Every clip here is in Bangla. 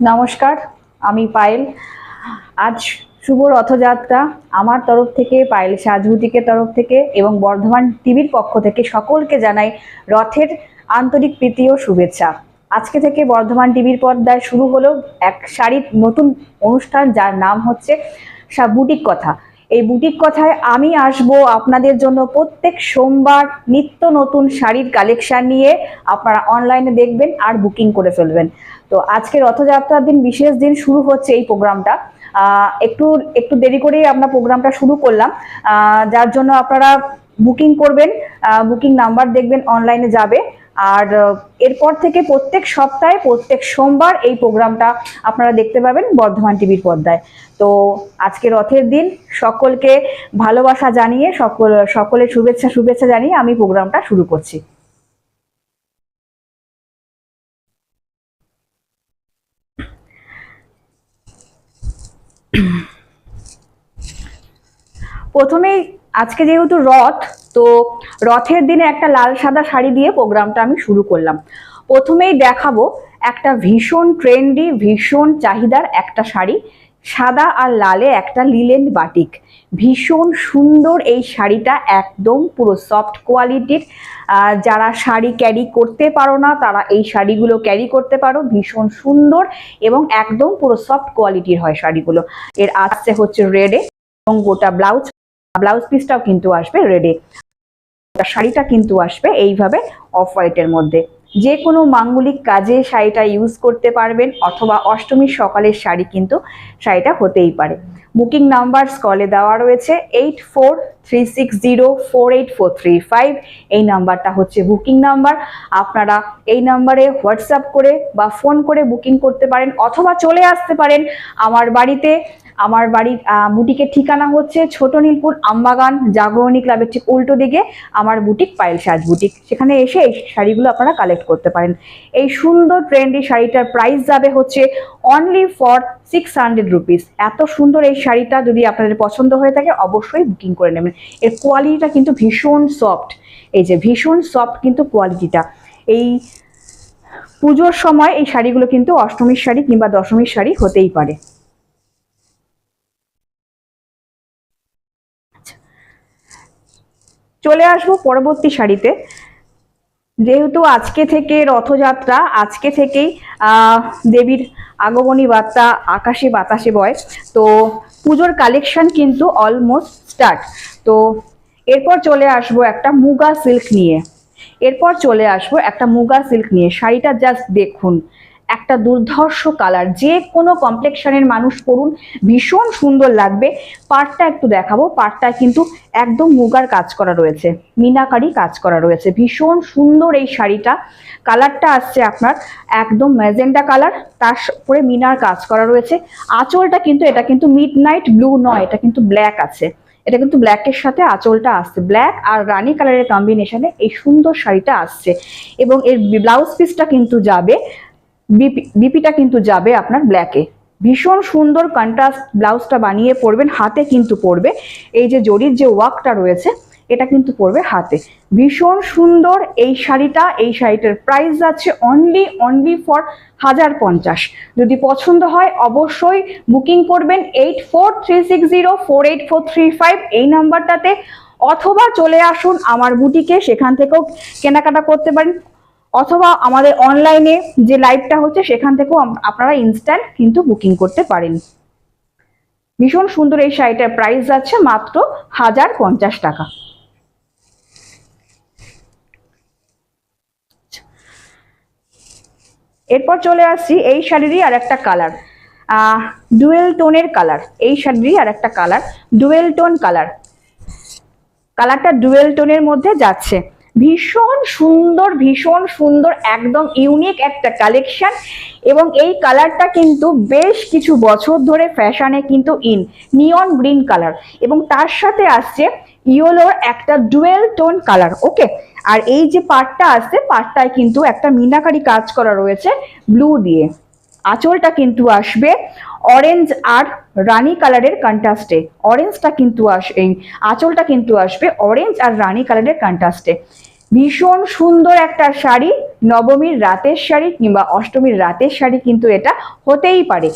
নমস্কার, আমি পায়েল। আজ শুভ রথযাত্রা আমার তরফ থেকে, পায়েল সাজবুটিকের তরফ থেকে এবং বর্ধমান টিভির পক্ষ থেকে সকলকে জানাই রথের আন্তরিক প্রীতি ও শুভেচ্ছা। আজকে থেকে বর্ধমান টিভির পর্দায় শুরু হলো এক শাড়ির নতুন অনুষ্ঠান যার নাম হচ্ছে বুটিক কথা। এই বুটিক কথায় আমি আসব আপনাদের জন্য প্রত্যেক সোমবার নিত্য নতুন শাড়ির কালেকশন নিয়ে। আপনারা অনলাইনে দেখবেন আর বুকিং করে ফেলবেন। তো আজকে রথযাত্রার দিন, বিশেষ দিন শুরু হচ্ছে এই প্রোগ্রামটা। একটু একটু দেরি করেই আমরা প্রোগ্রামটা শুরু করলাম। যার জন্য আপনারা বুকিং করবেন বুকিং নাম্বার দেখবেন, অনলাইনে যাবে। আর এরপর থেকে প্রত্যেক সপ্তাহে, প্রত্যেক সোমবার এই প্রোগ্রামটা আপনারা দেখতে পাবেন বর্ধমান টিভির পর্দায়। তো আজকে রথের দিন, সকলকে ভালোবাসা জানিয়ে, সকল, সকলের শুভেচ্ছা শুভেচ্ছা জানিয়ে আমি প্রোগ্রামটা শুরু করছি। প্রথমেই আজকে যেহেতু রথ, তো রথের দিনে একটা লাল সাদা শাড়ি দিয়ে প্রোগ্রামটা আমি শুরু করলাম। প্রথমেই দেখাবো একটা ভীষণ ট্রেন্ডি, ভীষণ চাহিদার একটা শাড়ি, সাদা আর লালে একটা লিলেন বাটিক। ভীষণ সুন্দর এই শাড়িটা, একদম পুরো সফট কোয়ালিটির। যারা শাড়ি ক্যারি করতে পারো না, তারা এই শাড়িগুলো ক্যারি করতে পারো। ভীষণ সুন্দর এবং একদম পুরো সফট কোয়ালিটির হয় শাড়িগুলো। এর আসছে হচ্ছে রেডে এবং গোটা ব্লাউজ ব্লাউজ পিসটাও কিন্তু আসবে রেডি শাড়িটা কিন্তু আসবে এইভাবে অফ হোয়াইটের মধ্যে। যে কোনো মাঙ্গলিক কাজে শাড়িটা ইউজ করতে পারবেন অথবা অষ্টমীর সকালের শাড়ি কিন্তু শাড়িটা হতেই পারে। বুকিং নাম্বার স্কলে দেওয়া রয়েছে eight four three six zero four eight four three five এই নাম্বারটা হচ্ছে বুকিং নাম্বার আপনারা এই নাম্বারে হোয়াটসঅ্যাপ করে বা ফোন করে বুকিং করতে পারেন অথবা চলে আসতে পারেন। আমার বাড়িতে আমার বাড়ির বুটিকের ঠিকানা হচ্ছে ছোট নীলপুর আমবাগান জাগরণী ক্লাবের ঠিক উল্টো দিকে আমার বুটিক পায়েল সাজ বুটিক। সেখানে এসে এই শাড়িগুলো আপনারা কালেক্ট করতে পারেন। এই সুন্দর ট্রেন্ডি শাড়িটার প্রাইস যাবে হচ্ছে only for six hundred rupees এত সুন্দর এই শাড়িটা যদি আপনাদের পছন্দ হয়ে থাকে অবশ্যই বুকিং করে নেবেন। এর কোয়ালিটিটা কিন্তু ভীষণ সফট এই যে ভীষণ সফট কিন্তু কোয়ালিটিটা এই পুজোর সময় এই শাড়িগুলো কিন্তু অষ্টমীর শাড়ি কিংবা দশমীর শাড়ি হতেই পারে। চলে আসব পরবর্তী শাড়িতে যেহেতু আজকে থেকে রথযাত্রা, আজকে থেকেই দেবীর আগমনী বার্তা আকাশে বাতাসে বয়। তো পুজোর কালেকশন কিন্তু অলমোস্ট স্টার্ট তো এরপর চলে আসব একটা মুগা সিল্ক নিয়ে। এরপর চলে আসব একটা মুগা সিল্ক নিয়ে। শাড়িটা জাস্ট দেখুন। একটা দুর্ধর্ষ কালার যে কোনো কমপ্লেকশনের মানুষ করুন ভীষণ সুন্দর লাগবে। পাটটা একটু দেখাবো। পাটটা কিন্তু একদম মুগার কাজ করা রয়েছে, মিনাকারি কাজ করা রয়েছে। ভীষণ সুন্দর এই শাড়িটা। কালারটা আসছে আপনার একদম ম্যাজেন্ডা কালার তার উপরে মিনার কাজ করা রয়েছে। আঁচলটা কিন্তু, এটা কিন্তু মিড নাইট ব্লু নয়, এটা কিন্তু ব্ল্যাক আছে। এটা কিন্তু ব্ল্যাকের সাথে আঁচলটা আসছে। ব্ল্যাক আর রানি কালারের কম্বিনেশনে এই সুন্দর শাড়িটা আসছে। এবং এর ব্লাউজ পিসটা কিন্তু যাবে বিপি বিপিটা কিন্তু যাবে আপনার ব্ল্যাকে ভীষণ সুন্দর কন্ট্রাস্ট ব্লাউজটা বানিয়ে পরবেন, হাতে কিন্তু পরবে। এই যে জরির যে ওয়ার্কটা রয়েছে, এটা কিন্তু পরবে হাতে। ভীষণ সুন্দর এই শাড়িটা, এই শাড়িটার প্রাইস যাচ্ছে অনলি অনলি ফর হাজার পঞ্চাশ। যদি পছন্দ হয়, অবশ্যই বুকিং করবেন eight four three six zero four eight four three five এই নাম্বারটাতে অথবা চলে আসুন আমার বুটিকে সেখান থেকেও কেনাকাটা করতে পারেন। অথবা আমাদের অনলাইনে যে লাইভটা হচ্ছে, সেখান থেকেও আপনারা ইনস্ট্যান্ট কিন্তু বুকিং করতে পারেন। ভীষণ সুন্দর এই শাড়িটার প্রাইস যাচ্ছে মাত্র হাজার পঞ্চাশ টাকা। এরপর চলে আসছি এই শাড়িরই আর একটা কালার ডুয়েল টোনের কালার এই শাড়িরই আর একটা কালার ডুয়েল টোন কালার কালারটা ডুয়েল টোনের মধ্যে যাচ্ছে। ভীষণ সুন্দর ভীষণ সুন্দর, একদম ইউনিক একটা কালেকশন এবং এই কালারটা কিন্তু বেশ কিছু বছর ধরে ফ্যাশনে কিন্তু ইন নিয়ন গ্রিন কালার এবং তার সাথে আসছে ইয়েলোর একটা ডুয়েল টোন কালার ওকে আর এই যে পার্টটা আসছে পার্টটায় কিন্তু একটা মিনাকারি কাজ করা রয়েছে ব্লু দিয়ে। আঁচলটা কিন্তু আসবে। অরেঞ্জ আর রানী কালারের কন্ট্রাস্টে অরেঞ্জটা কিন্তু আস এই আঁচলটা কিন্তু আসবে অরেঞ্জ আর রানী কালারের কন্ট্রাস্টে ভীষণ সুন্দর একটা শাড়ি, নবমীর রাতের শাড়ি কিংবা অষ্টমীর রাতের শাড়ি কিন্তু এটা হতেই পারে।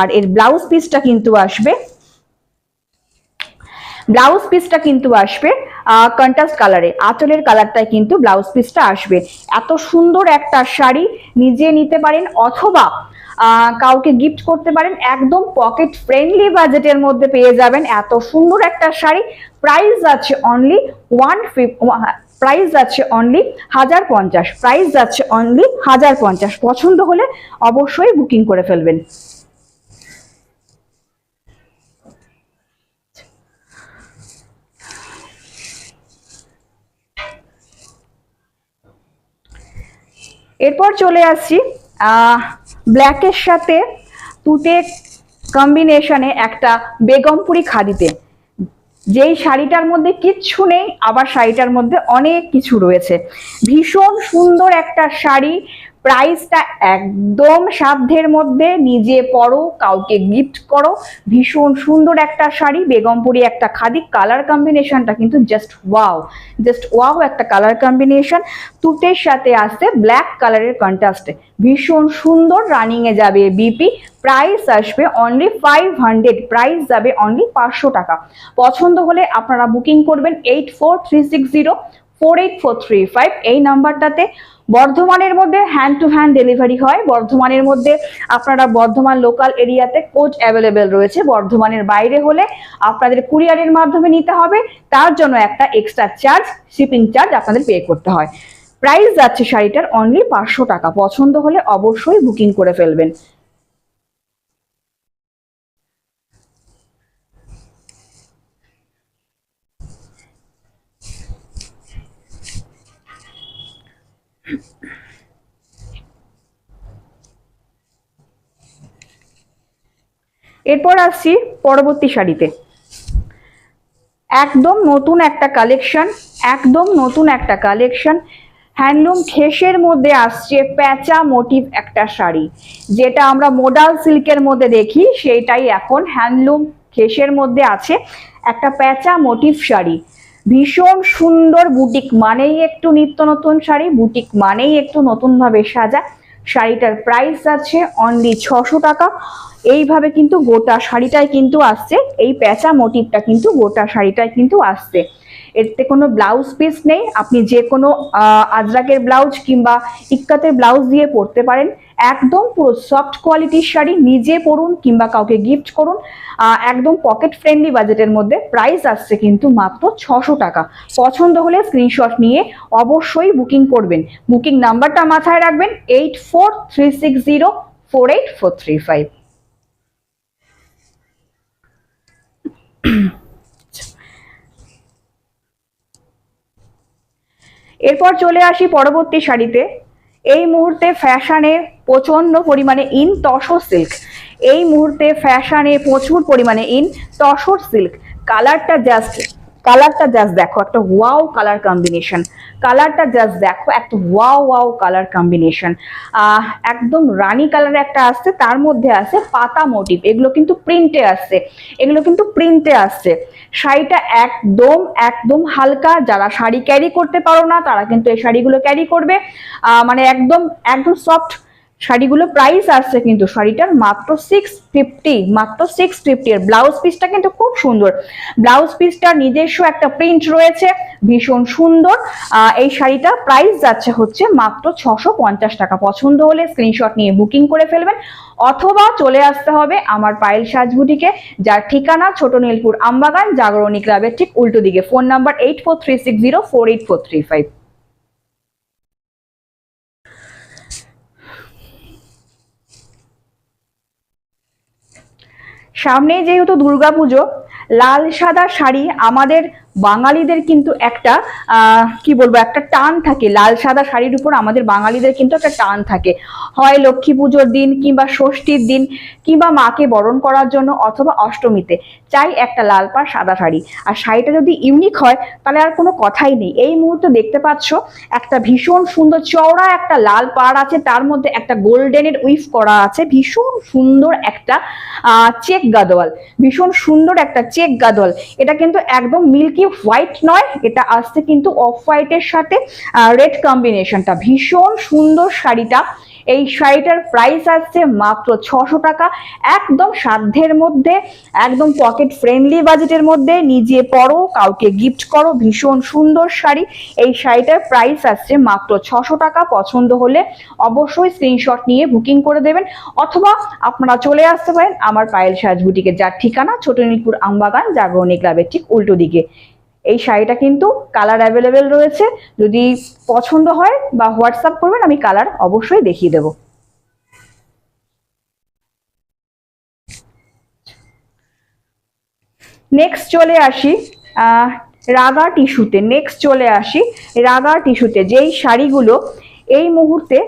আর এর ব্লাউজ পিসটা কিন্তু আসবে। ব্লাউজ পিসটা কিন্তু আসবে কন্ট্রাস্ট কালারে আঁচলের কালারটাই কিন্তু ব্লাউজ পিসটা আসবে। এত সুন্দর একটা শাড়ি, নিজে নিতে পারেন অথবা কাউকে গিফট করতে পারেন, একদম পকেট ফ্রেন্ডলি বাজেটের মধ্যে পেয়ে যাবেন। এত সুন্দর একটা শাড়ি। প্রাইস আছে অনলি ওয়ান প্রাইস যাচ্ছে অনলি হাজার পঞ্চাশ। প্রাইস যাচ্ছে অনলি হাজার পঞ্চাশ। পছন্দ হলে অবশ্যই বুকিং করে ফেলবেন। এরপর চলে আসছি ব্ল্যাকের সাথে তুতে কম্বিনেশনে একটা বেগমপুরি খাদিতে। যেই শাড়িটার মধ্যে কিচ্ছু নেই, আবার শাড়িটার মধ্যে অনেক কিছু রয়েছে। ভীষণ সুন্দর একটা শাড়ি প্রাইসটা একদম সাধ্যের মধ্যে। নিজে পরো, কাউকে গিফট করো। ভীষণ সুন্দর একটা শাড়ি, বেগমপুরি একটা খাদি। কালার কম্বিনেশনটা কিন্তু জাস্ট ওয়াও জাস্ট ওয়াও একটা কালার কম্বিনেশন তুতের সাথে আসছে ব্ল্যাক কালারের কন্ট্রাস্টে ভীষণ সুন্দর রানিং এ যাবে বিপি প্রাইস আসবে অনলি ফাইভ হান্ড্রেড প্রাইস যাবে অনলি পাঁচশো টাকা। পছন্দ হলে আপনারা বুকিং করবেন eight four three six zero four eight four three five এই নাম্বারটাতে বর্ধমানের মধ্যে হ্যান্ড টু হ্যান্ড ডেলিভারি হয়। বর্ধমানের মধ্যে আপনারা বর্ধমান লোকাল এরিয়াতে কোচ অ্যাভেলেবেল রয়েছে। বর্ধমানের বাইরে হলে আপনাদের কুরিয়ারের মাধ্যমে নিতে হবে। তার জন্য একটা এক্সট্রা চার্জ শিপিং চার্জ আপনাদের পে করতে হয়। প্রাইস যাচ্ছে শাড়িটার অনলি পাঁচশো টাকা। পছন্দ হলে অবশ্যই বুকিং করে ফেলবেন। এরপর আসছি পরবর্তী শাড়িতে। একদম নতুন একটা কালেকশন একদম নতুন একটা কালেকশন হ্যান্ডলুম খেসের মধ্যে আসছে প্যাচা মোটিভ একটা শাড়ি, যেটা আমরা মোডাল সিল্কের মধ্যে দেখি সেটাই এখন হ্যান্ডলুম খেসের মধ্যে আছে একটা প্যাচা মোটিভ শাড়ি। ভীষণ সুন্দর বুটিক মানেই একটু নিত্য নতুন শাড়ি, বুটিক মানেই একটু নতুনভাবে সাজা। শাড়িটার প্রাইস আছে অনলি ছশো টাকা। এইভাবে কিন্তু গোটা শাড়িটায় কিন্তু আসছে, এই প্যাঁচা মোটিভটা কিন্তু গোটা শাড়িটায় কিন্তু আসছে। এতে কোনো ব্লাউজ পিস নেই, আপনি যে কোনো আজরাকের ব্লাউজ কিংবা ইক্কাতের ব্লাউজ দিয়ে পরতে পারেন। একদম পুরো সফট কোয়ালিটির শাড়ি, নিজে পরুন কিংবা কাউকে গিফট করুন। একদম পকেট ফ্রেন্ডলি বাজেটের মধ্যে প্রাইস আসছে কিন্তু মাত্র ছশো টাকা। পছন্দ হলে স্ক্রিনশট নিয়ে অবশ্যই বুকিং করবেন। বুকিং নাম্বারটা মাথায় রাখবেন eight four three six zero four eight four three five এরপর চলে আসি পরবর্তী শাড়িতে। এই মুহূর্তে ফ্যাশানে প্রচণ্ড পরিমাণে ইন তসর সিল্ক। এই মুহূর্তে ফ্যাশানে প্রচুর পরিমাণে ইন তসর সিল্ক। কালারটা জাস্ট কালারটা জাস্ট দেখো, একটা ওয়াও কালার কম্বিনেশন কালারটা জাস্ট দেখো, একটা ওয়াও ওয়াও কালার কম্বিনেশন একদম রানী কালার একটা আসছে, তার মধ্যে আছে পাতা মোটিভ এগুলো কিন্তু প্রিন্টে আসছে, এগুলো কিন্তু প্রিন্টে আসছে। শাড়িটা একদম একদম হালকা, যারা শাড়ি ক্যারি করতে পারো না, তারা কিন্তু এই শাড়িগুলো ক্যারি করবে। মানে একদম একদম সফট শাড়িগুলো প্রাইস আসছে কিন্তু শাড়িটার মাত্র সিক্স ফিফটি মাত্র সিক্স ফিফটি ব্লাউজ পিসটা কিন্তু খুব সুন্দর। ব্লাউজ পিসটার নিজস্ব একটা প্রিন্ট রয়েছে, ভীষণ সুন্দর। এই শাড়িটা প্রাইস যাচ্ছে হচ্ছে মাত্র ছশো টাকা। পছন্দ হলে স্ক্রিনশট নিয়ে বুকিং করে ফেলবেন। অথবা চলে আসতে হবে আমার পায়েল সাজবুটিকে যার ঠিকানা ছোট নীলপুর আমবাগান, জাগরণী ক্লাবের ঠিক উল্টো দিকে। Phone number eight four three six zero four eight four three five সামনেই যেহেতু দুর্গাপুজো লাল সাদা শাড়ি আমাদের বাঙালিদের কিন্তু একটা কি বলব, একটা টান থাকে। লাল সাদা শাড়ির উপর আমাদের বাঙালিদের কিন্তু একটা টান থাকে। হয় লক্ষ্মী পুজোর দিন কিংবা ষষ্ঠীর দিন কিংবা মাকে বরণ করার জন্য অথবা অষ্টমীতে। চাই একটা লাল পাড় সাদা শাড়ি। আর শাড়িটা যদি ইউনিক হয়, তাহলে আর কোনো কথাই নেই। এই মুহূর্তে দেখতে পাচ্ছ, একটা ভীষণ সুন্দর চওড়া একটা লাল পাড় আছে। তার মধ্যে একটা গোল্ডেনের উইফ করা আছে। ভীষণ সুন্দর একটা চেক গাদোয়াল। ভীষণ সুন্দর একটা চেক গাদোয়াল। এটা কিন্তু একদম মিল্কি হোয়াইট নয়, এটা আসছে কিন্তু অফ হোয়াইটের সাথে রেড কম্বিনেশনটা ভীষণ সুন্দর শাড়িটা। এই শাড়িটার প্রাইস আসছে মাত্র ছশো টাকা। একদম সাধ্যের মধ্যে, একদম পকেট ফ্রেন্ডলি বাজেটের মধ্যে নিজে পরো, কাউকে গিফট করো, ভীষণ সুন্দর শাড়ি। এই শাড়িটার প্রাইস আসছে মাত্র ছশো টাকা। পছন্দ হলে অবশ্যই স্ক্রিনশট নিয়ে বুকিং করে দেবেন। অথবা আপনারা চলে আসতে পারেন আমার পায়েল সাজ বুটিকে যার ঠিকানা ছোট নীলপুর আমবাগান, জাগরণী ক্লাবের ঠিক উল্টো দিকে। এই শাড়িটা কিন্তু কালার অ্যাভেলেবেল রয়েছে। যদি পছন্দ হয় বা হোয়াটসঅ্যাপ করবেন, আমি কালার অবশ্যই দেখিয়ে দেবো। নেক্সট চলে আসি রাগা টিস্যুতে নেক্সট চলে আসি, রাগা টিস্যুতে যেই শাড়িগুলো এই মুহূর্তে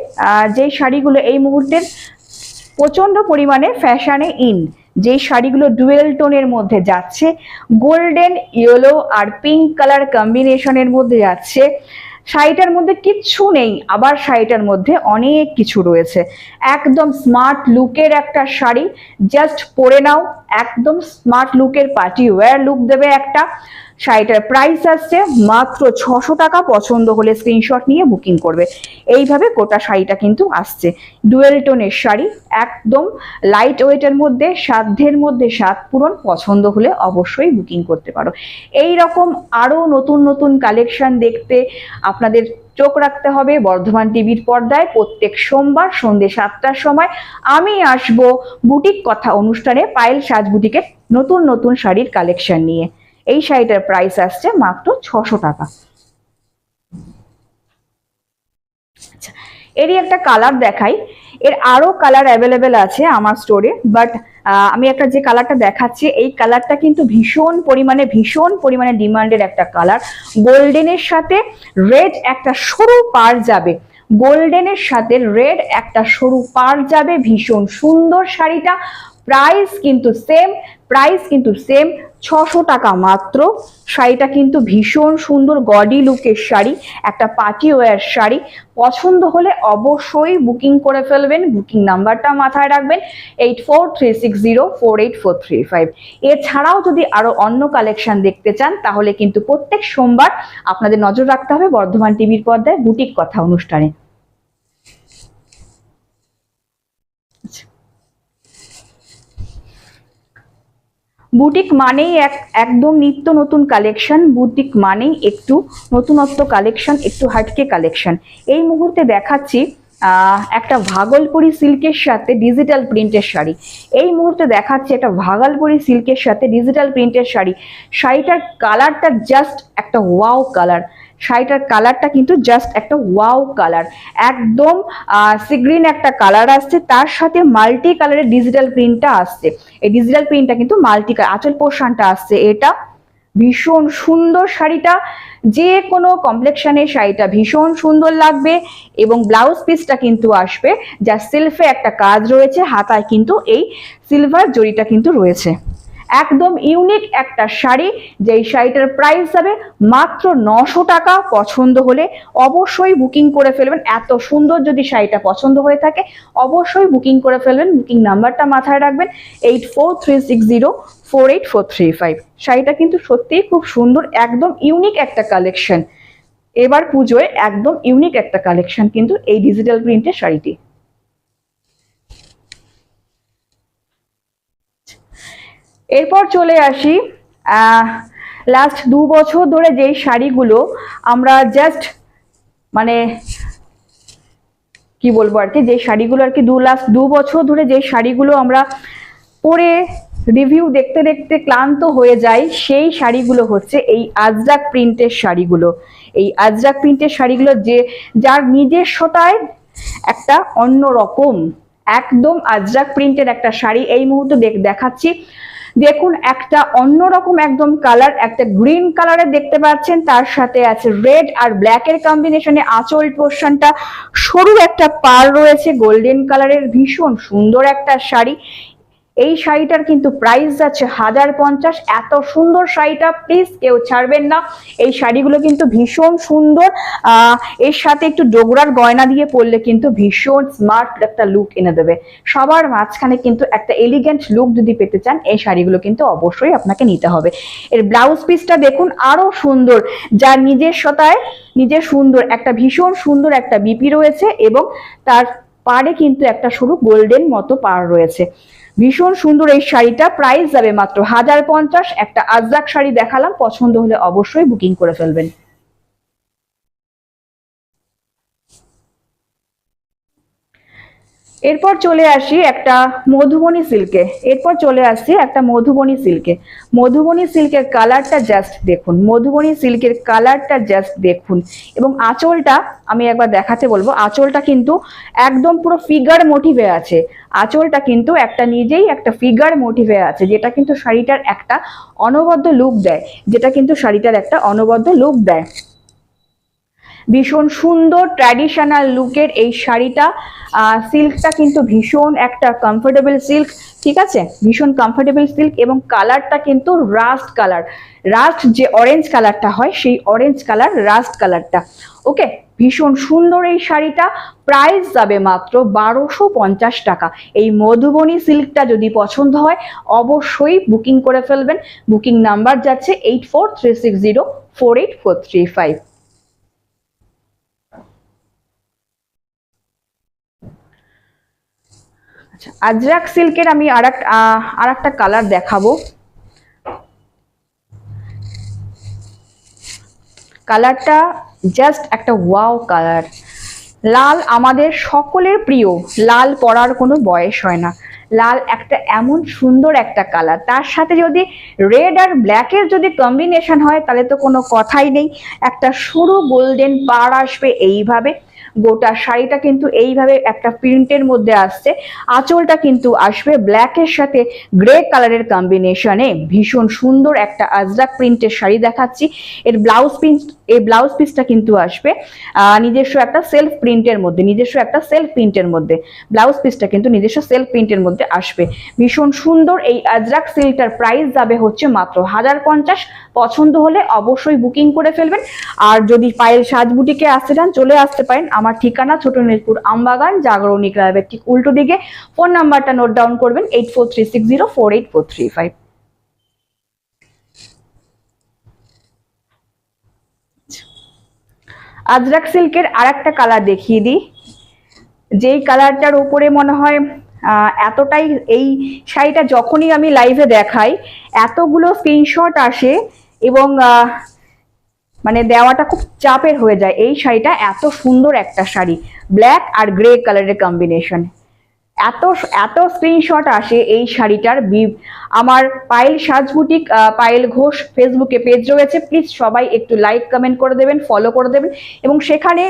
যেই শাড়িগুলো এই মুহূর্তের প্রচণ্ড পরিমাণে ফ্যাশনে ইন যে শাড়িগুলো ডুয়েল টোনের মধ্যে যাচ্ছে, গোল্ডেন, ইয়েলো আর পিঙ্ক কালার কম্বিনেশনের মধ্যে যাচ্ছে। শাড়িটার মধ্যে কিচ্ছু নেই, আবার শাড়িটার মধ্যে অনেক কিছু রয়েছে। একদম স্মার্ট লুকের একটা শাড়ি, জাস্ট পরে নাও, একদম স্মার্ট লুকের পার্টি ওয়্যার লুক দেবে একটা। শাড়িটার প্রাইস আসছে মাত্র ছশো টাকা। পছন্দ হলে স্ক্রিনশট নিয়ে বুকিং করবে। এইভাবে গোটা শাড়িটা কিন্তু আসছে। ডুয়েল টোনের শাড়ি, একদম লাইট ওয়েটের মধ্যে, সাধ্যের মধ্যে স্বাদ পূরণ। পছন্দ হলে অবশ্যই বুকিং করতে পারো। এই রকম আরও নতুন নতুন কালেকশন দেখতে আপনাদের চোখ রাখতে হবে বর্ধমান টিভির পর্দায়। প্রত্যেক সোমবার সন্ধ্যে সাতটার সময় আমি আসব বুটিক কথা অনুষ্ঠানে পায়েল সাজ বুটিকের নতুন নতুন শাড়ির কালেকশন নিয়ে। এই শাড়িটার প্রাইস আসছে মাত্র ছশো টাকা। আচ্ছা এরই একটা কালার দেখাই। এর আরও কালার অ্যাভেলেবেল আছে আমার স্টোরে বাট আমি একটা যে কালারটা দেখাচ্ছি, এই কালারটা কিন্তু ভীষণ পরিমাণে ভীষণ পরিমাণে ডিমান্ডের একটা কালার গোল্ডেনের সাথে রেড একটা সরু পার যাবে। গোল্ডেনের সাথে রেড একটা সরু পার যাবে, ভীষণ সুন্দর শাড়িটা। প্রাইস কিন্তু সেম প্রাইস কিন্তু সেম ছশো টাকা মাত্র। শাড়িটা কিন্তু ভীষণ সুন্দর গডি লুকের শাড়ি, একটা পার্টি ওয়্যার শাড়ি। পছন্দ হলে অবশ্যই বুকিং করে ফেলবেন বুকিং নাম্বারটা মাথায় রাখবেন eight four three six zero four eight four three five এছাড়াও যদি আরও অন্য কালেকশন দেখতে চান, তাহলে কিন্তু প্রত্যেক সোমবার আপনাদের নজর রাখতে হবে বর্ধমান টিভির পর্দায় বুটিক কথা অনুষ্ঠানে। বুটিক মানেই এক, একদম নিত্য নতুন কালেকশন বুটিক মানেই একটু নতুনত্ব কালেকশন একটু হাটকে কালেকশন এই মুহূর্তে দেখাচ্ছি একটা ভাগলপুরি সিল্কের সাথে ডিজিটাল প্রিন্টের শাড়ি। এই মুহূর্তে দেখাচ্ছে একটা ভাগলপুরি সিল্কের সাথে ডিজিটাল প্রিন্টের শাড়ি। শাড়িটার কালারটা জাস্ট একটা ওয়াও কালার শাড়িটার কালারটা কিন্তু জাস্ট একটা ওয়াও কালার একদম সিগ্রিন একটা কালার আসছে, তার সাথে মাল্টি কালারের ডিজিটাল প্রিন্টটা আসছে। এই ডিজিটাল প্রিন্টটা কিন্তু মাল্টি আঁচল পোর্শনটা আসছে। এটা ভীষণ সুন্দর শাড়িটা, যে কোনো কমপ্লেকশনের শাড়িটা ভীষণ সুন্দর লাগবে এবং ব্লাউজ পিসটা কিন্তু আসবে, যা সিলফে একটা কাজ রয়েছে, হাতায় কিন্তু এই সিলভার জরিটা কিন্তু রয়েছে। একদম ইউনিক একটা শাড়ি, যেই শাড়িটার প্রাইস যাবে মাত্র নশো টাকা। পছন্দ হলে অবশ্যই বুকিং করে ফেলবেন। এত সুন্দর যদি শাড়িটা পছন্দ হয়ে থাকে, অবশ্যই বুকিং করে ফেলবেন। বুকিং নাম্বারটা মাথায় রাখবেন eight four three six zero four eight four three five শাড়িটা কিন্তু সত্যিই খুব সুন্দর, একদম ইউনিক একটা কালেকশন এবার পুজোয় একদম ইউনিক একটা কালেকশন কিন্তু এই ডিজিটাল প্রিন্টের শাড়িটি। এরপর চলে আসি লাস্ট দু বছর ধরে যেই শাড়িগুলো আমরা জাস্ট মানে কি বলব আর কি, যে শাড়িগুলো আর কি দু লাস্ট দু বছর ধরে যে শাড়িগুলো আমরা পরে রিভিউ দেখতে দেখতে ক্লান্ত হয়ে যাই, সেই শাড়িগুলো হচ্ছে এই আজরাক প্রিন্টের শাড়িগুলো। এই আজরাক প্রিন্টের শাড়িগুলো যে যার নিজস্বতায় একটা অন্য রকম একদম আজরাক প্রিন্টের একটা শাড়ি। এই মুহূর্তে দেখ- দেখাচ্ছি। দেখুন, একটা অন্যরকম একদম কালার একটা গ্রিন কালারে দেখতে পাচ্ছেন। তার সাথে আছে রেড আর ব্ল্যাক এর কম্বিনেশনে আঁচল পোর্শনটা সরু একটা পার রয়েছে গোল্ডেন কালারের ভীষণ সুন্দর একটা শাড়ি। এই শাড়িটার কিন্তু প্রাইস যাচ্ছে হাজার পঞ্চাশ। এত সুন্দর শাড়িটা প্লিজ কেউ ছাড়বেন না। এই শাড়িগুলো কিন্তু ভীষণ সুন্দর। এর সাথে একটু ডোগরার গয়না দিয়ে পরলে কিন্তু ভীষণ স্মার্ট একটা লুক এনে দেবে। সবার মাঝখানে কিন্তু একটা এলিগেন্ট লুক যদি পেতে চান, এই শাড়িগুলো কিন্তু অবশ্যই আপনাকে নিতে হবে। এর ব্লাউজ পিসটা দেখুন, আরও সুন্দর। যার নিজস্বতায় নিজের সুন্দর, একটা ভীষণ সুন্দর একটা বিপি রয়েছে এবং তার পাড়ে কিন্তু একটা সরু গোল্ডেন মতো পাড় রয়েছে। ভীষণ সুন্দর এই শাড়িটা। প্রাইস যাবে মাত্র হাজার পঞ্চাশ। একটা আজরাক শাড়ি দেখালাম। পছন্দ হলে অবশ্যই বুকিং করে ফেলবেন। এরপর চলে আসি একটা মধুবনী সিল্কে। এরপর চলে আসি একটা মধুবনী সিল্কে। মধুবনী সিল্কের কালারটা জাস্ট দেখুন। মধুবনী সিল্কের কালারটা জাস্ট দেখুন। এবং আঁচলটা আমি একবার দেখাতে বলব। আঁচলটা কিন্তু একদম পুরো ফিগার মোটিভে আছে। আঁচলটা কিন্তু একটা নিজেই একটা ফিগার মোটিভে আছে, যেটা কিন্তু শাড়িটার একটা অনবদ্য লুক দেয়। যেটা কিন্তু শাড়িটার একটা অনবদ্য লুক দেয়। ভীষণ সুন্দর ট্র্যাডিশনাল লুকের এই শাড়িটা। সিল্কটা কিন্তু ভীষণ একটা কমফোর্টেবল সিল্ক ঠিক আছে? ভীষণ কমফোর্টেবল সিল্ক এবং কালারটা কিন্তু রাস্ট কালার রাস্ট যে অরেঞ্জ কালারটা হয়, সেই অরেঞ্জ কালার রাস্ট কালারটা ওকে ভীষণ সুন্দর এই শাড়িটা। প্রাইস যাবে মাত্র বারোশো পঞ্চাশ টাকা। এই মধুবনী সিল্কটা যদি পছন্দ হয়, অবশ্যই বুকিং করে ফেলবেন। বুকিং নাম্বার যাচ্ছে eight four three six zero four eight four three five আচ্ছা আজরাক সিল্কের আমি আর এক আর একটা কালার দেখাবো কালারটা জাস্ট একটা ওয়াও কালার লাল আমাদের সকলের প্রিয়। লাল পরার কোনো বয়স হয় না। লাল একটা এমন সুন্দর একটা কালার তার সাথে যদি রেড আর ব্ল্যাকের যদি কম্বিনেশন হয়, তাহলে তো কোনো কথাই নেই। একটা সরু গোল্ডেন পার আসবে এইভাবে। গোটা শাড়িটা কিন্তু এইভাবে একটা প্রিন্টের মধ্যে আসছে। আঁচলটা কিন্তু আসবে ব্ল্যাকের সাথে গ্রে কালারের কম্বিনেশনে ভীষণ সুন্দর একটা আজরাক প্রিন্টের শাড়ি দেখাচ্ছি। এর ব্লাউজ পিস এই ব্লাউজ পিসটা কিন্তু আসবে। নিজস্ব একটা সেলফ প্রিন্টের মধ্যে, নিজস্ব একটা সেলফ প্রিন্টের মধ্যে। ব্লাউজ পিসটা কিন্তু নিজস্ব সেলফ প্রিন্টের মধ্যে আসবে। ভীষণ সুন্দর এই আজরাক সিল্কটার প্রাইস যাবে হচ্ছে মাত্র হাজার পঞ্চাশ। পছন্দ হলে অবশ্যই বুকিং করে ফেলবেন। আর যদি পায়েল সাজ বুটিকে আসতে চান, চলে আসতে পারেন। আমার ঠিকানা ছোট নীলপুর আমবাগান, জাগরণী ক্লাবের ঠিক উল্টো দিকে। ফোন নাম্বারটা নোট ডাউন করবেন eight four six zero four eight four three five ajrak সিল্কের আর একটা কালার দেখিয়ে দিই। যেই কালারটার উপরে মনে হয় এতটাই এই শাড়িটা যখনই আমি লাইভে দেখাই, এতগুলো স্ক্রিনশট আসে এবং মানে দেওয়াটা খুব চাপের হয়ে যায়। এই শাড়িটা এত সুন্দর একটা শাড়ি। ব্ল্যাক আর গ্রে কালারের কম্বিনেশন এত এত স্ক্রিনশট আসে এই শাড়িটার আমার পায়েল সাজ বুটিক আহ, পায়েল ঘোষ ফেসবুকে পেজ রয়েছে। প্লিজ সবাই একটু লাইক কমেন্ট করে দেবেন ফলো করে দেবেন। এবং সেখানে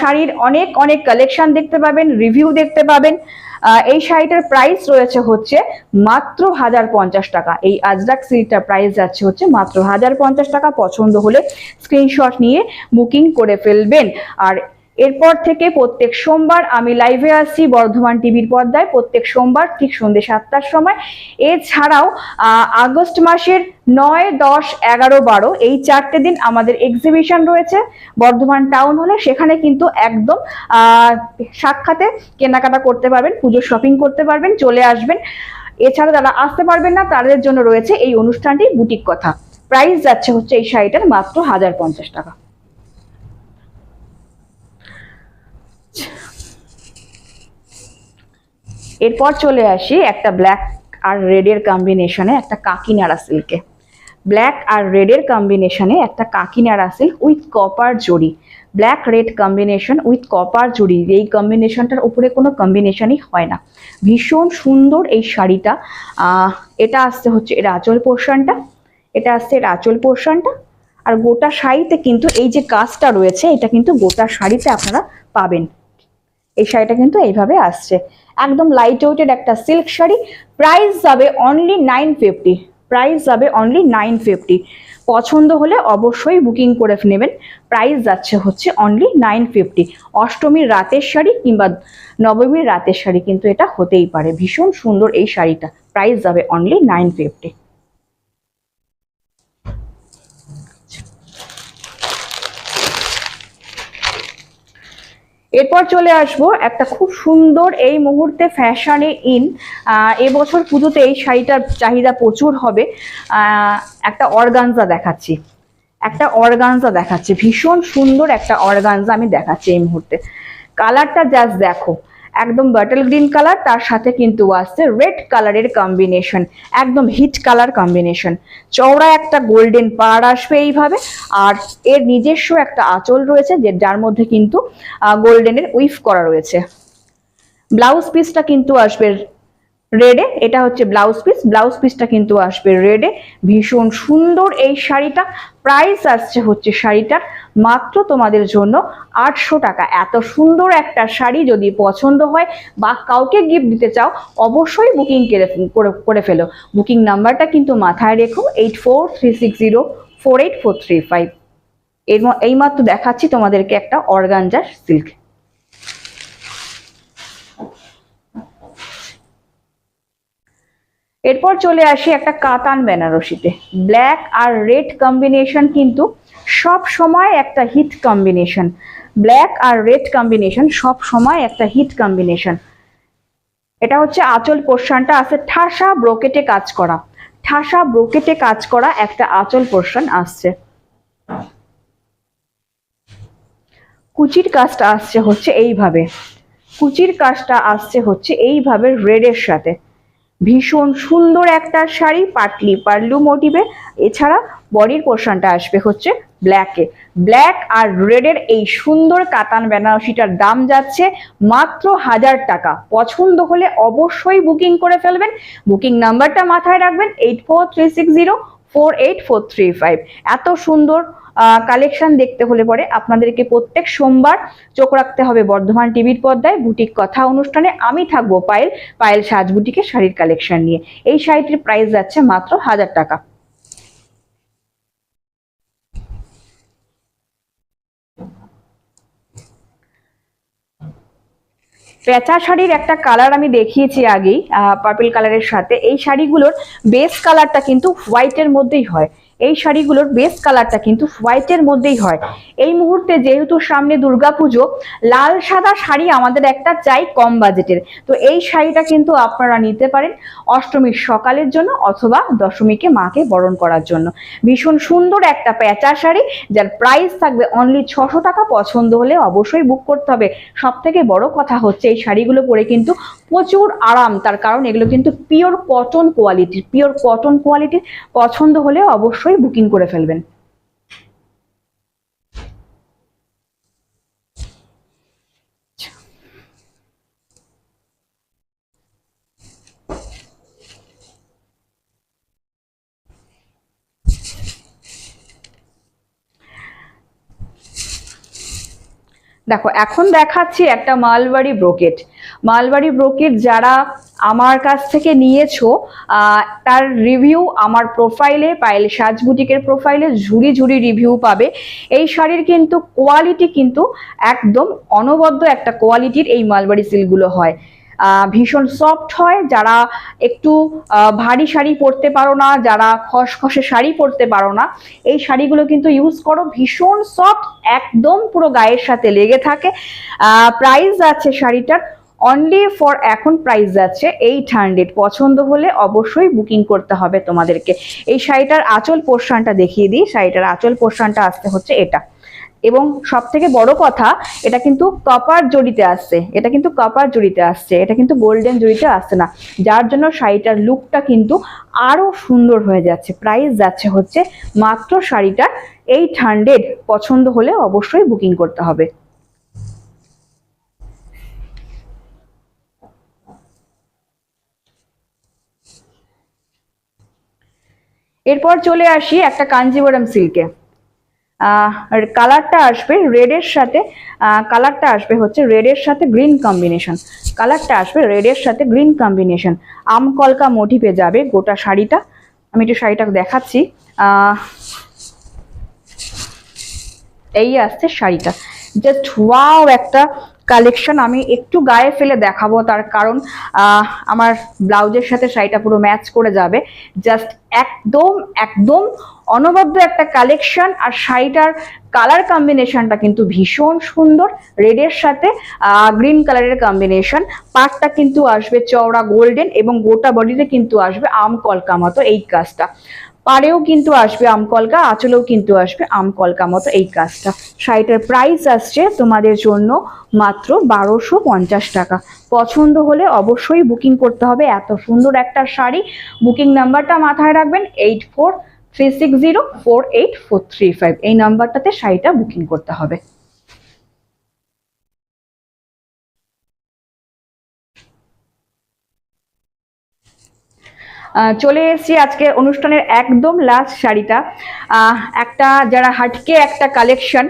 শাড়ির অনেক অনেক কালেকশন দেখতে পাবেন রিভিউ দেখতে পাবেন। এই শাড়িটার প্রাইস রয়েছে হচ্ছে মাত্র হাজার পঞ্চাশ টাকা। এই আজরাক সিল্কটার প্রাইস যাচ্ছে হচ্ছে মাত্র হাজার পঞ্চাশ টাকা। পছন্দ হলে স্ক্রিনশট নিয়ে বুকিং করে ফেলবেন। আর এরপর থেকে প্রত্যেক সোমবার আমি লাইভে আসছি বর্ধমান টিভির পর্দায়। প্রত্যেক সোমবার ঠিক সন্ধ্যে সাতটার সময়। এছাড়াও আগস্ট মাসের নয়, দশ, এগারো, বারো এই চারটে দিন আমাদের এক্সিবিশন রয়েছে বর্ধমান টাউন হলে সেখানে কিন্তু একদম সাক্ষাতে কেনাকাটা করতে পারবেন পুজোর শপিং করতে পারবেন, চলে আসবেন। এছাড়া যারা আসতে পারবেন না, তাদের জন্য রয়েছে এই অনুষ্ঠানটি বুটিক কথা। প্রাইস যাচ্ছে হচ্ছে এই শাড়িটার মাত্র হাজার পঞ্চাশ টাকা। এরপর চলে আসি একটা ব্ল্যাক আর রেডের কম্বিনেশনে একটা কাকিনাড়া সিল্কে ব্ল্যাক আর রেডের কম্বিনেশনে একটা Kakinada silk with copper zari. Black red combination with copper zari, এই কম্বিনেশনটার উপরে কোনো কম্বিনেশনই হয় না। ভীষণ সুন্দর এই শাড়িটা। এটা আসতে হচ্ছে এর আঁচল পোর্শনটা এটা আসছে এর আঁচল পোর্শনটা আর গোটা শাড়িতে কিন্তু এই যে কাজটা রয়েছে, এটা কিন্তু গোটা শাড়িতে আপনারা পাবেন। এই শাড়িটা কিন্তু এইভাবে আসছে। একদম লাইট ওয়েটেড একটা সিল্ক শাড়ি। প্রাইস যাবে অনলি নাইন ফিফটি প্রাইস যাবে অনলি নাইন ফিফটি পছন্দ হলে অবশ্যই বুকিং করে নেবেন। প্রাইস যাচ্ছে হচ্ছে অনলি নাইন ফিফটি অষ্টমীর রাতের শাড়ি কিংবা নবমীর রাতের শাড়ি কিন্তু এটা হতেই পারে। ভীষণ সুন্দর এই শাড়িটা। প্রাইস যাবে অনলি নাইন ফিফটি এরপর চলে আসব একটা খুব সুন্দর এই মুহূর্তে ফ্যাশনে ইন। এবছর পুজোতে এই শাড়িটার চাহিদা প্রচুর হবে। একটা অর্গানজা দেখাচ্ছি। একটা অর্গানজা দেখাচ্ছি। ভীষণ সুন্দর একটা অর্গানজা আমি দেখাচ্ছি এই মুহূর্তে। কালারটা জাস্ট দেখো। একদম বাটল গ্রিন কালার তার সাথে কিন্তু আসছে রেড কালারের কম্বিনেশন একদম হিট কালার কম্বিনেশন চওড়া একটা গোল্ডেন পার আসবে এইভাবে, আর এর নিজস্ব একটা আঁচল রয়েছে যে যার মধ্যে কিন্তু গোল্ডেনের উইফ করা রয়েছে। ব্লাউজ পিসটা কিন্তু আসবে রেডে এটা হচ্ছে ব্লাউজ পিস ব্লাউজ পিসটা কিন্তু আসবে রেডে ভীষণ সুন্দর এই শাড়িটা। প্রাইস আসছে হচ্ছে শাড়িটার মাত্র তোমাদের জন্য আটশো টাকা। এত সুন্দর একটা শাড়ি যদি পছন্দ হয় বা কাউকে গিফট দিতে চাও, অবশ্যই বুকিং করে করে ফেলো। বুকিং নাম্বারটা কিন্তু মাথায় রেখো eight four three six zero four eight four three five এর এইমাত্র দেখাচ্ছি তোমাদেরকে একটা অর্গানজার সিল্ক এরপর চলে আসি একটা কাতান বেনারসিতে। ব্ল্যাক আর রেড কম্বিনেশন কিন্তু সব সময় একটা হিট কম্বিনেশন। ব্ল্যাক আর রেড কম্বিনেশন সব সময় একটা হিট কম্বিনেশন। এটা হচ্ছে আঁচল পোর্শনটা আছে, ঠাসা ব্রোকেটে কাজ করা। ঠাসা ব্রোকেটে কাজ করা একটা আঁচল পোর্শন আসছে। কুচির কাজটা আসছে হচ্ছে এইভাবে। কুচির কাজটা আসছে হচ্ছে এইভাবে রেডের সাথে। ভীষণ সুন্দর একটা শাড়ি, পাটলি পারলু মোটিভে। এছাড়া বডির পোর্শনটা আসবে হচ্ছে ব্ল্যাকে ব্ল্যাক আর রেডের এই সুন্দর কাতান বেনারসিটার দাম যাচ্ছে মাত্র হাজার টাকা। পছন্দ হলে অবশ্যই বুকিং করে ফেলবেন। বুকিং নাম্বারটা মাথায় রাখবেন eight four three six zero four eight four three five. এত সুন্দর কালেকশন দেখতে হলে পরে আপনাদেরকে প্রত্যেক সোমবার চোখ রাখতে হবে বর্ধমান টিভির পর্দায় বুটিক কথা অনুষ্ঠানে। আমি থাকব পায়েল পায়েল সাজ বুটিকে শাড়ির কালেকশন নিয়ে। এই শাড়িটির প্রাইস যাচ্ছে মাত্র হাজার টাকা। পেঁচা শাড়ির একটা কালার আমি দেখিয়েছি আগেই পার্পল কালারের সাথে। এই শাড়িগুলোর বেস কালারটা কিন্তু হোয়াইটের মধ্যেই হয়। এই শাড়িগুলোর বেস কালারটা কিন্তু হোয়াইটের মধ্যেই হয়। এই মুহূর্তে যেহেতু সামনে দুর্গাপুজো, লাল সাদা শাড়ি আমাদের একটা চাই কম বাজেটের তো এই শাড়িটা কিন্তু আপনারা নিতে পারেন অষ্টমীর সকালের জন্য অথবা দশমীকে মাকে বরণ করার জন্য। ভীষণ সুন্দর একটা পেঁচা শাড়ি, যার প্রাইস থাকবে অনলি ছশো টাকা, পছন্দ হলে অবশ্যই বুক করতে হবে। সব থেকে বড় কথা হচ্ছে এই শাড়িগুলো পরে কিন্তু প্রচুর আরাম, তার কারণ এগুলো কিন্তু পিওর কটন কোয়ালিটির পিওর কটন কোয়ালিটির পছন্দ হলে অবশ্যই বুকিং করে ফেলবেন। দেখো এখন দেখাচ্ছি একটা মালবাড়ি ব্রোকেট মালবাড়ি ব্রোকেট যারা আমার কাছ থেকে নিয়েছো তার রিভিউ আমার প্রোফাইলে পাইল সাজ বুটিকের প্রোফাইলে ঝুড়ি ঝুড়ি রিভিউ পাবে। এই শাড়ির কিন্তু কোয়ালিটি কিন্তু একদম অনবদ্য একটা কোয়ালিটির এই মালবাড়ি সিলগুলো হয়। ভীষণ সফট হয়, যারা একটু ভারী শাড়ি পরতে পারো না, যারা খসখসে শাড়ি পরতে পারো না, এই শাড়িগুলো কিন্তু ইউজ করো। ভীষণ সফট একদম পুরো গায়ের সাথে লেগে থাকে। প্রাইস আছে শাড়িটার অনলি ফর এখন প্রাইস যাচ্ছে এইট হান্ড্রেড পছন্দ হলে অবশ্যই বুকিং করতে হবে তোমাদেরকে। এই শাড়িটার আঁচল পোর্শনটা দেখিয়ে দিই। শাড়িটার আঁচল পোর্শনটা আসতে হচ্ছে এটা। এবং সব থেকে বড় কথা, এটা কিন্তু কপার জড়িতে আসছে। এটা কিন্তু কপার জড়িতে আসছে। এটা কিন্তু গোল্ডেন জড়িতে আসছে না। যার জন্য শাড়িটার লুকটা কিন্তু আরও সুন্দর হয়ে যাচ্ছে। প্রাইস যাচ্ছে হচ্ছে মাত্র শাড়িটার এইট হান্ড্রেড পছন্দ হলে অবশ্যই বুকিং করতে হবে। এরপর চলে আসি একটা কাঞ্জিবরম সিল্কে কালারটা আসবে রেডের সাথে কালারটা আসবে হচ্ছে রেডের সাথে গ্রিন কম্বিনেশন কালারটা আসবে রেডের সাথে গ্রিন কম্বিনেশন আম, কলকা মোটিভে যাবে গোটা শাড়িটা। আমি একটু শাড়িটা দেখাচ্ছি। এই আসছে শাড়িটা। জাস্ট ওয়াও একটা কালেকশন আমি একটু গায়ে ফেলে দেখাবো। তার কারণ আমার ব্লাউজের সাথে শাড়িটা পুরো ম্যাচ করে যাবে। জাস্ট একদম একদম অনবদ্য একটা কালেকশন আর শাড়িটার কালার কম্বিনেশনটা কিন্তু ভীষণ সুন্দর। রেডের সাথে গ্রিন কালারের কম্বিনেশন পাটটা কিন্তু আসবে চওড়া গোল্ডেন এবং গোটা বডিতে কিন্তু আসবে আম কলকা মতো এই কাজটা। পাড়েও কিন্তু আসবে আম কলকা, আঁচলেও কিন্তু আসবে আম কলকা মতো এই কাজটা শাড়িটার প্রাইস আসছে তোমাদের জন্য মাত্র বারোশো পঞ্চাশ টাকা। পছন্দ হলে অবশ্যই বুকিং করতে হবে। এত সুন্দর একটা শাড়ি। বুকিং নাম্বারটা মাথায় রাখবেন eight four three six zero four eight four three five এই নাম্বারটাতে শাড়িটা বুকিং করতে হবে। চলে এসেছি আজকে অনুষ্ঠানের একদম লাস্ট শাড়িটা। একটা যারা হাটকে একটা কালেকশন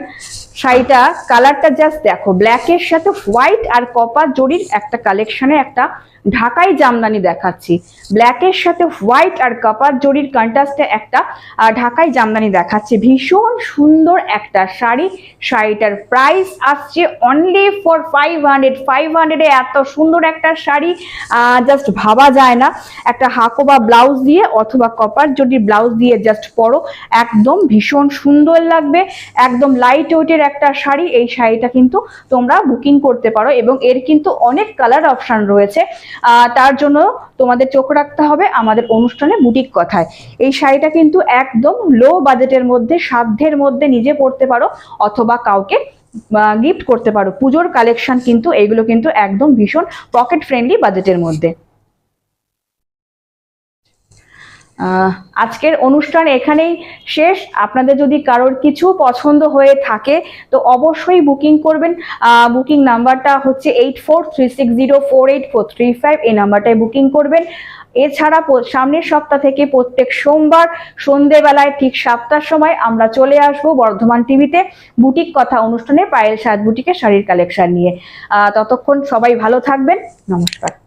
শাড়িটা কালারটা জাস্ট দেখো ব্ল্যাকের সাথে হোয়াইট আর কপার জরির একটা কালেকশনে একটা ঢাকাই জামদানি দেখাচ্ছি। ব্ল্যাকের সাথে হোয়াইট আর কপার জরির কন্ট্রাস্টে একটা ঢাকাই জামদানি দেখাচ্ছে। ভীষণ সুন্দর একটা শাড়ি। শাড়িটার প্রাইস আসছে only for five hundred five হান্ড্রেডে এত সুন্দর একটা শাড়ি জাস্ট ভাবা যায় না। একটা হাকোবা ব্লাউজ দিয়ে অথবা কপার জরির ব্লাউজ দিয়ে জাস্ট পরো। একদম ভীষণ সুন্দর লাগবে। একদম লাইট ওয়েটের একটা শাড়ি, এই শাড়িটা কিন্তু তোমরা বুকিং করতে পারো এবং এর কিন্তু অনেক কালার অপশন রয়েছে। তার জন্য তোমাদের চোখ রাখতে হবে আমাদের অনুষ্ঠানে বুটিক কথায়। এই শাড়িটা কিন্তু একদম লো বাজেটের মধ্যে, সাধ্যের মধ্যে নিজে পড়তে পারো অথবা কাউকে গিফট করতে পারো। পুজোর কালেকশন কিন্তু এইগুলো কিন্তু একদম ভীষণ পকেট ফ্রেন্ডলি বাজেটের মধ্যে। আজকের অনুষ্ঠান এখানেই শেষ। আপনাদের যদি কারোর কিছু পছন্দ হয়ে থাকে, তো অবশ্যই বুকিং করবেন। বুকিং নাম্বারটা হচ্ছে eight four three six zero four eight four three five এই নাম্বারটায় বুকিং করবেন। এছাড়া সামনের সপ্তাহ থেকে প্রত্যেক সোমবার সন্ধেবেলায় ঠিক সাতটার সময় আমরা চলে আসব বর্ধমান টিভিতে বুটিক কথা অনুষ্ঠানে পায়েল সাত বুটিকের শাড়ির কালেকশন নিয়ে। ততক্ষণ সবাই ভালো থাকবেন। নমস্কার।